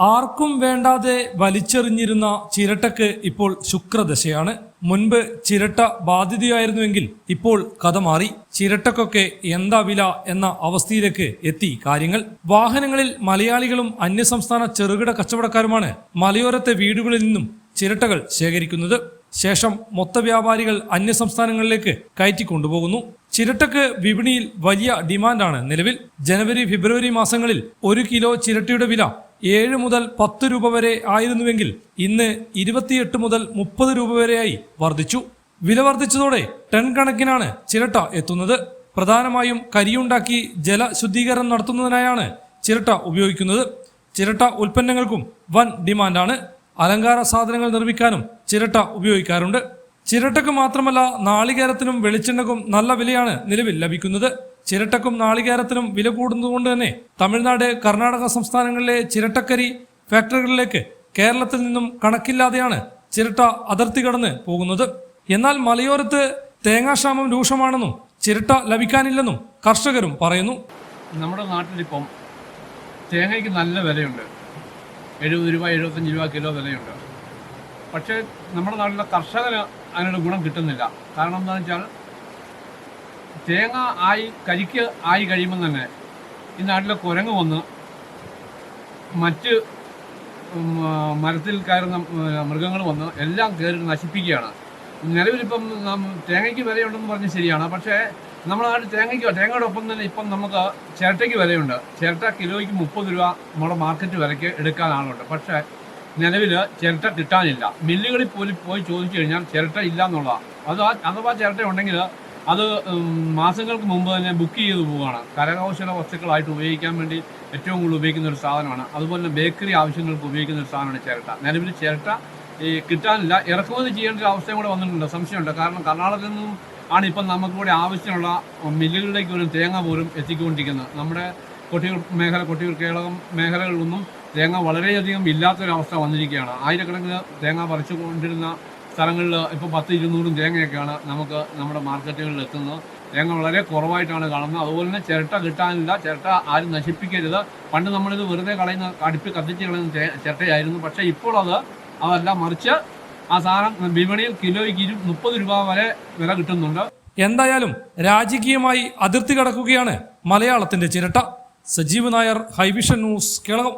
ആർക്കും വേണ്ടാതെ വലിച്ചെറിഞ്ഞിരുന്ന ചിരട്ടക്ക് ഇപ്പോൾ ശുക്രദശയാണ്. മുൻപ് ചിരട്ട ബാധ്യതയായിരുന്നുവെങ്കിൽ ഇപ്പോൾ കഥ മാറി. ചിരട്ടക്കൊക്കെ എന്താ വില എന്ന അവസ്ഥയിലേക്ക് എത്തി കാര്യങ്ങൾ. വാഹനങ്ങളിൽ മലയാളികളും അന്യസംസ്ഥാന ചെറുകിട കച്ചവടക്കാരുമാണ് മലയോരത്തെ വീടുകളിൽ നിന്നും ചിരട്ടകൾ ശേഖരിക്കുന്നത്. ശേഷം മൊത്ത വ്യാപാരികൾ കയറ്റി കൊണ്ടുപോകുന്നു ചിരട്ടക്ക് വിപണിയിൽ വലിയ ഡിമാൻഡാണ് നിലവിൽ. ജനുവരി ഫെബ്രുവരി മാസങ്ങളിൽ ഒരു കിലോ ചിരട്ടയുടെ വില ഏഴ് മുതൽ പത്ത് രൂപ വരെ ആയിരുന്നുവെങ്കിൽ ഇന്ന് ഇരുപത്തിയെട്ട് മുതൽ മുപ്പത് രൂപ വരെയായി വർദ്ധിച്ചു. വില വർദ്ധിച്ചതോടെ ടൺ കണക്കിനാണ് ചിരട്ട എത്തുന്നത്. പ്രധാനമായും കരിയുണ്ടാക്കി ജലശുദ്ധീകരണം നടത്തുന്നതിനായാണ് ചിരട്ട ഉപയോഗിക്കുന്നത്. ചിരട്ട ഉൽപ്പന്നങ്ങൾക്കും വൻ ഡിമാൻഡാണ്. അലങ്കാര സാധനങ്ങൾ നിർമ്മിക്കാനും ചിരട്ട ഉപയോഗിക്കാറുണ്ട്. ചിരട്ടക്ക് മാത്രമല്ല നാളികേരത്തിനും വെളിച്ചെണ്ണക്കും നല്ല വിലയാണ് നിലവിൽ ലഭിക്കുന്നത്. ചിരട്ടക്കും നാളികേരത്തിനും വില കൂടുന്നതുകൊണ്ട് തന്നെ തമിഴ്നാട് കർണാടക സംസ്ഥാനങ്ങളിലെ ചിരട്ടക്കരി ഫാക്ടറികളിലേക്ക് കേരളത്തിൽ നിന്നും കണക്കില്ലാതെയാണ് ചിരട്ട അതിർത്തി കടന്ന് പോകുന്നത്. എന്നാൽ മലയോരത്ത് തേങ്ങാക്ഷാമം രൂക്ഷമാണെന്നും ചിരട്ട ലഭിക്കാനില്ലെന്നും കർഷകരും പറയുന്നു. നമ്മുടെ നാട്ടിലിപ്പം തേങ്ങയ്ക്ക് നല്ല വിലയുണ്ട്. എഴുപത് രൂപ എഴുപത്തഞ്ച് രൂപ കിലോ വിലയുണ്ട്. പക്ഷേ നമ്മുടെ നാട്ടിലെ കർഷകന് അതിനൊരു ഗുണം കിട്ടുന്നില്ല. കാരണം എന്താണെന്ന് വെച്ചാൽ തേങ്ങ ആയി കരിക്ക് ആയി കഴിയുമ്പോൾ തന്നെ ഈ നാട്ടിലെ കുരങ്ങ് വന്ന് മറ്റ് മരത്തിൽ കയറുന്ന മൃഗങ്ങൾ വന്ന് എല്ലാം കയറി നശിപ്പിക്കുകയാണ്. നിലവിലിപ്പം തേങ്ങയ്ക്ക് വിലയുണ്ടെന്ന് പറഞ്ഞ് ശരിയാണ്. പക്ഷേ നമ്മുടെ നാട്ടിൽ തേങ്ങയ്ക്ക് തേങ്ങയുടെ ഒപ്പം തന്നെ ഇപ്പം നമുക്ക് ചിരട്ടയ്ക്ക് വിലയുണ്ട്. ചിരട്ട കിലോയ്ക്ക് മുപ്പത് രൂപ നമ്മുടെ മാർക്കറ്റ് വിലയ്ക്ക് എടുക്കാൻ ആളുണ്ട്. പക്ഷേ നിലവിൽ ചിരട്ട കിട്ടാനില്ല. മില്ലുകളിൽ പോലും പോയി ചോദിച്ചു കഴിഞ്ഞാൽ ചിരട്ട ഇല്ല എന്നുള്ളതാണ്. അത് അഥവാ ചിരട്ട ഉണ്ടെങ്കിൽ അത് മാസങ്ങൾക്ക് മുമ്പ് തന്നെ ബുക്ക് ചെയ്ത് പോവുകയാണ്. കരകൗശല വസ്തുക്കളായിട്ട് ഉപയോഗിക്കാൻ വേണ്ടി ഏറ്റവും കൂടുതൽ ഉപയോഗിക്കുന്ന ഒരു സാധനമാണ്. അതുപോലെ തന്നെ ബേക്കറി ആവശ്യങ്ങൾക്ക് ഉപയോഗിക്കുന്ന ഒരു സാധനമാണ് ചിരട്ട. നിലവിൽ ചിരട്ട ഈ കിട്ടാനില്ല. ഇറക്കുമതി ചെയ്യേണ്ട ഒരു അവസ്ഥയും കൂടെ വന്നിട്ടുണ്ട്. സംശയമുണ്ട്. കാരണം കർണാടകത്തിൽ നിന്നും ആണ് ഇപ്പം നമുക്ക് കൂടി ആവശ്യമുള്ള മില്ലുകളിലേക്ക് പോലും തേങ്ങ പോലും എത്തിക്കൊണ്ടിരിക്കുന്നത്. നമ്മുടെ കൊട്ടിയൂർ മേഖല കൊട്ടിയൂർ കേരളം മേഖലകളിലൊന്നും തേങ്ങ വളരെയധികം ഇല്ലാത്തൊരവസ്ഥ വന്നിരിക്കുകയാണ്. ആയിരക്കണക്കിന് തേങ്ങ പറിച്ചു കൊണ്ടിരുന്ന സ്ഥലങ്ങളിൽ ഇപ്പോൾ പത്ത് ഇരുന്നൂറും തേങ്ങയൊക്കെയാണ് നമുക്ക് നമ്മുടെ മാർക്കറ്റുകളിൽ എത്തുന്നത്. തേങ്ങ വളരെ കുറവായിട്ടാണ് കാണുന്നത്. അതുപോലെ തന്നെ ചിരട്ട കിട്ടാനില്ല. ചിരട്ട ആരും നശിപ്പിക്കരുത്. പണ്ട് നമ്മളിത് വെറുതെ കളയുന്ന അടുപ്പ് കത്തിച്ച് കളയുന്ന ചിരട്ടയായിരുന്നു. പക്ഷേ ഇപ്പോൾ അത് അതല്ല മറിച്ച് ആ സാധനം വിപണിയിൽ കിലോയ്ക്ക് ഇരു മുപ്പത് രൂപ വരെ വില കിട്ടുന്നുണ്ട്. എന്തായാലും രാജകീയമായി അതിർത്തി കടക്കുകയാണ് മലയാളത്തിന്റെ ചിരട്ട. Sajeev Nair Highvision news Kelakam.